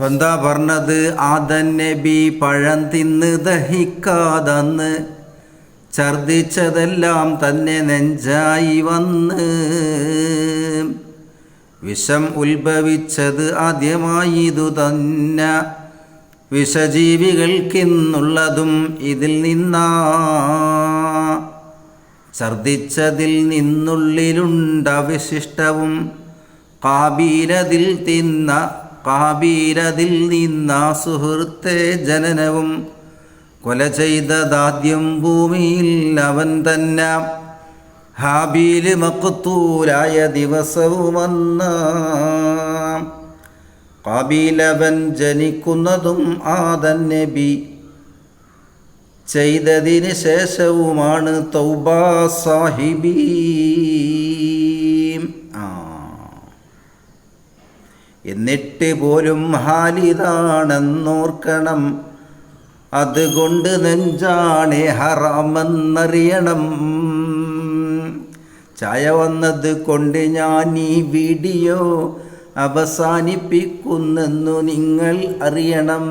എന്താ പറഞ്ഞത്? ആദൻ നബി പഴം തിന്ന് ദഹിക്കാതന്ന് ഛർദിച്ചതെല്ലാം തന്നെ നെഞ്ചായി വന്ന്. വിഷം ഉത്ഭവിച്ചത് ആദ്യമായി ഇതു തന്നെ. വിഷജീവികൾക്കിന്നുള്ളതും ഇതിൽ നിന്നാ. ഛർദിച്ചതിൽ നിന്നുള്ളിലുണ്ട വിശിഷ്ടവും കാബീലതിൽ തിന്ന കാബീലതിൽ നിന്ന സുഹൃത്തെ ജനനവും കൊല ചെയ്തതാദ്യം ഭൂമിയിൽ അവൻ തന്നെ. ഹാബീൽ മക്കുത്തൂരായ ദിവസവുമന്ന കാബീലവൻ ജനിക്കുന്നതും ആദൻ നബി ചെയ്തതിന് ശേഷവുമാണ് തൗബ സാഹിബി. എന്നിട്ട് പോലും ഹാലിതാണെന്നോർക്കണം. അതുകൊണ്ട് നെഞ്ചാണെ ഹറാമെന്നറിയണം. ചായ വന്നത് കൊണ്ട് ഞാൻ ഈ വീഡിയോ അവസാനിപ്പിക്കുന്നെന്നു നിങ്ങൾ അറിയണം.